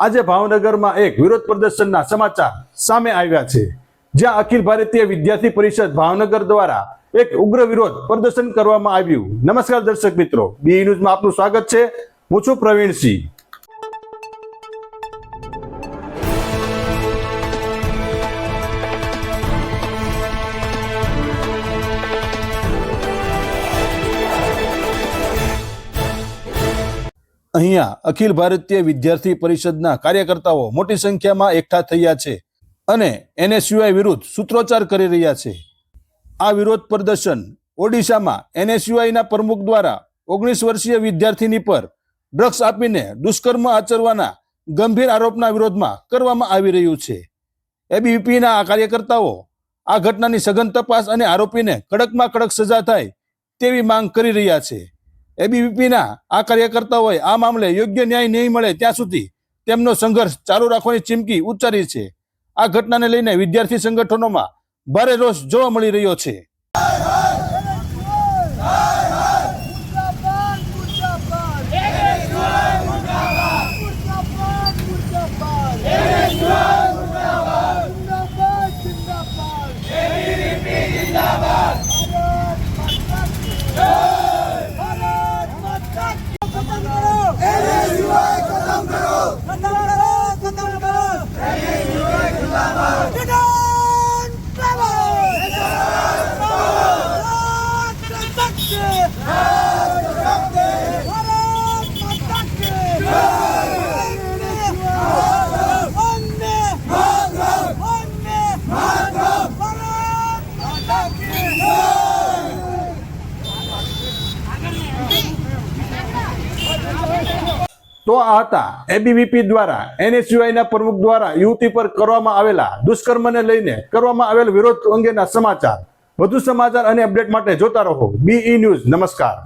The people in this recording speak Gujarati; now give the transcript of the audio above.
આજે ભાવનગરમાં એક વિરોધ પ્રદર્શનના સમાચાર સામે આવ્યા છે. જ્યાં અખિલ ભારતીય વિદ્યાર્થી પરિષદ ભાવનગર દ્વારા એક ઉગ્ર વિરોધ પ્રદર્શન કરવામાં આવ્યું. નમસ્કાર દર્શક મિત્રો. બી ન્યૂઝમાં આપનું સ્વાગત છે. હું છું પ્રવીણસિંહ. અહીંયા અખિલ ભારતીય વિદ્યાર્થી પરિષદના કાર્યકર્તાઓ મોટી સંખ્યામાં એકઠા થયા છે અને એનએસયુઆઈ વિરુદ્ધ સૂત્રોચ્ચાર કરી રહ્યા છે. આ વિરોધ પ્રદર્શન ઓડિશામાં એનએસયુઆઈના પ્રમુખ દ્વારા ઓગણીસ વર્ષીય વિદ્યાર્થીની પર ડ્રગ્સ આપીને દુષ્કર્મ આચરવાના ગંભીર આરોપના વિરોધમાં કરવામાં આવી રહ્યું છે. એબીવીપીના આ કાર્યકર્તાઓ આ ઘટનાની સઘન તપાસ અને આરોપીને કડકમાં કડક સજા થાય તેવી માંગ કરી રહ્યા છે. એબીવીપીના આ કાર્યકર્તાઓએ આ મામલે યોગ્ય ન્યાય નહીં મળે ત્યાં સુધી તેમનો સંઘર્ષ ચાલુ રાખવાની ચીમકી ઉચ્ચારી છે. આ ઘટનાને લઈને વિદ્યાર્થી સંગઠનોમાં ભારે રોષ જોવા મળી રહ્યો છે. તો આ હતા. એબીવીપી દ્વારા એનએસયુઆઈના પ્રમુખ દ્વારા યુવતી પર કરવામાં આવેલા દુષ્કર્મને લઈને કરવામાં આવેલ વિરોધ અંગેના સમાચાર. વધુ સમાચાર અને અપડેટ માટે જોતા રહો. બીઈ ન્યૂઝ નમસ્કાર.